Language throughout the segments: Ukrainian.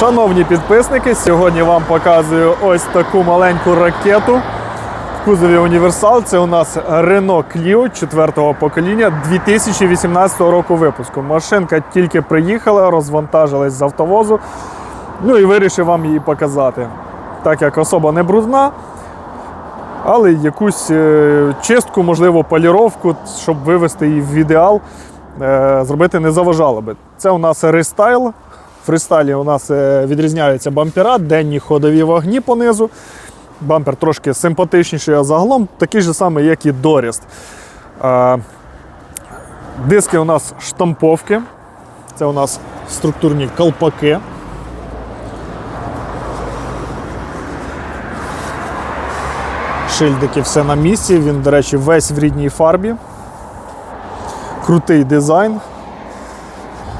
Шановні підписники, сьогодні вам показую ось таку маленьку ракету в кузові універсал. Це у нас Renault Clio 4-го покоління 2018 року випуску. Машинка тільки приїхала, розвантажилась з автовозу. Ну і вирішив вам її показати. Так як особа не брудна, але якусь е, чистку, можливо, поліровку, щоб вивести її в ідеал, е, зробити не заважало би. Це у нас рестайл. В рестайлі у нас е, відрізняються бампера, денні ходові вогні понизу. Бампер трошки симпатичніший, а загалом такий же самий, як і Доріст. Е, Диски у нас штамповки. Це у нас структурні колпаки. Шильдики все на місці. Він, до речі, весь в рідній фарбі. Крутий дизайн.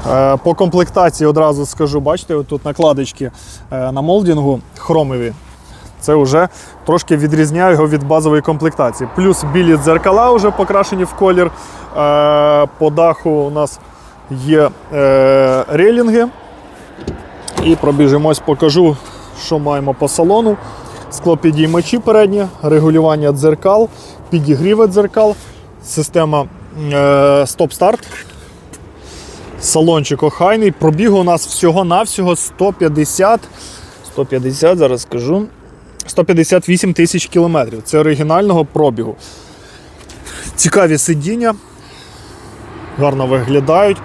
Е, По комплектації одразу скажу, бачите, тут накладочки е, на молдінгу хромові. Це вже трошки відрізняє його від базової комплектації. Плюс білі дзеркала вже покрашені в колір. Е, По даху у нас є рейлінги. І пробіжимось, покажу, що маємо по салону. Склопідіймачі передні, регулювання дзеркал, підігріви дзеркал, система стоп-старт. Салончик охайний. Пробіг у нас всього-навсього 150. 150, зараз скажу. 158 тисяч кілометрів. Це оригінального пробігу. Цікаві сидіння. Гарно виглядають.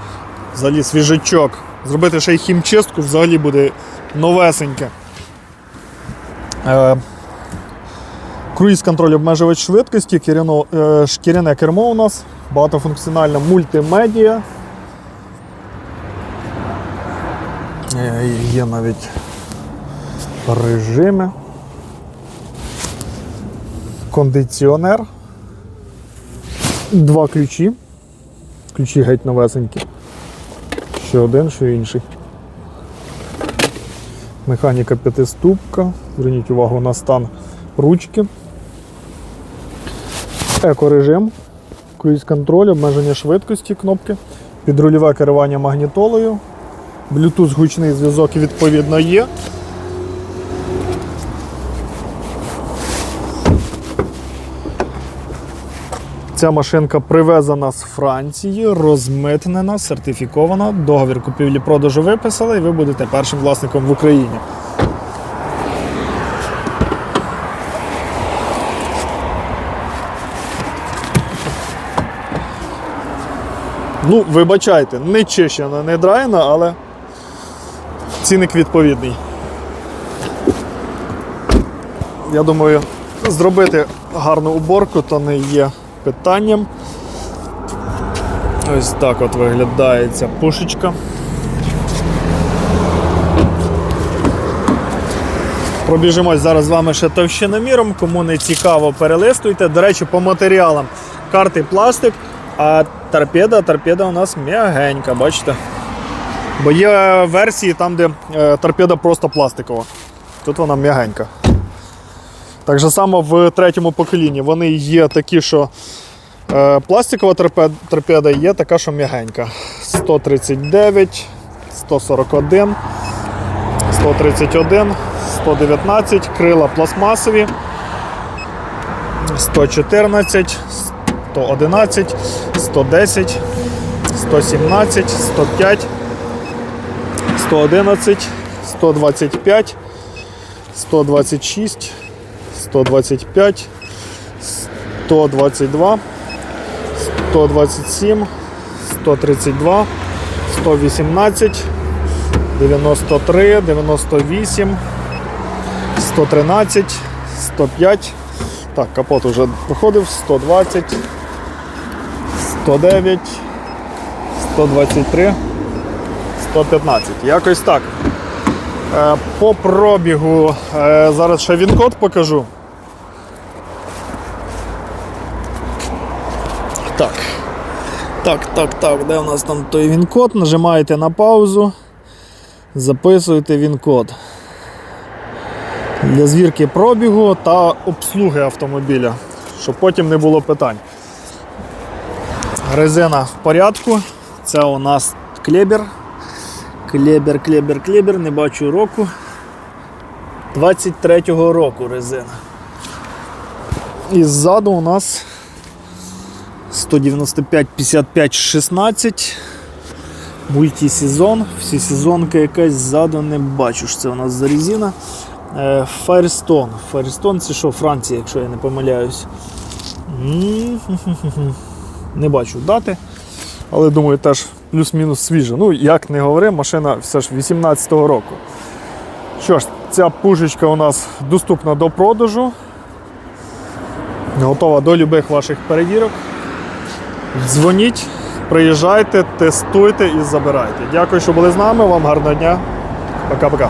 Взагалі свіжачок. Зробити ще й хімчистку взагалі буде новесеньке. Е, Круїз контроль обмежувач швидкості, е, шкіряне кермо у нас, багатофункціональна мультимедіа. Є навіть режими. Кондиціонер. Два ключі. Ключі геть новесенькі. Що один, що інший. Механіка п'ятиступка. Зверніть увагу на стан ручки. Екорежим. Круїз контроль, обмеження швидкості кнопки. Підрульове керування магнітолою. Bluetooth гучний зв'язок відповідно є. Ця машинка привезена з Франції, розмитнена, сертифікована. Договір купівлі-продажу виписали, і ви будете першим власником в Україні. Ну, вибачайте, не чищена, не драйна, але цінник відповідний. Я думаю, зробити гарну уборку то не є питанням. Ось так от виглядає ця пушечка. Пробіжимось зараз з вами ще товщиноміром, кому не цікаво, перелистуйте. До речі, по матеріалам карти пластик, а торпеда, торпеда у нас м'ягенька, бачите? Бо є версії там, де е, торпеда просто пластикова. Тут вона м'ягенька. Так же само в третьому поколінні. Вони є такі, що е, пластикова торпеда, є така, що м'ягенька. 139, 141, 131, 119, крила пластмасові, 114, 111, 110, 117, 105, 111, 125, 126, 125, 122, 127, 132, 118, 93, 98, 113, 105. Так, капот уже проходив, 120, 109, 123, 115. Якось так. Е, По пробігу е, зараз ще він-код покажу. Так. Так, так, так, де у нас там той він-код? Нажимаєте на паузу, записуєте він-код. Для звірки пробігу та обслуги автомобіля, щоб потім не було питань. Резина в порядку. Це у нас клебер. Клебер, клебер, клебер, не бачу року. 23-го року резина. І ззаду у нас 195 55 16. Мультисезон. Всі сезонки якась ззаду не бачу, це у нас за резина. Е, Firestone. Firestone це що, Франція, якщо я не помиляюсь. Не бачу дати, але думаю, теж плюс-мінус свіжа. Ну, як не говори, машина все ж 18-го року. Що ж, ця пушечка у нас доступна до продажу. Готова до любих ваших перевірок. Дзвоніть, приїжджайте, тестуйте і забирайте. Дякую, що були з нами. Вам гарного дня. Пока-пока.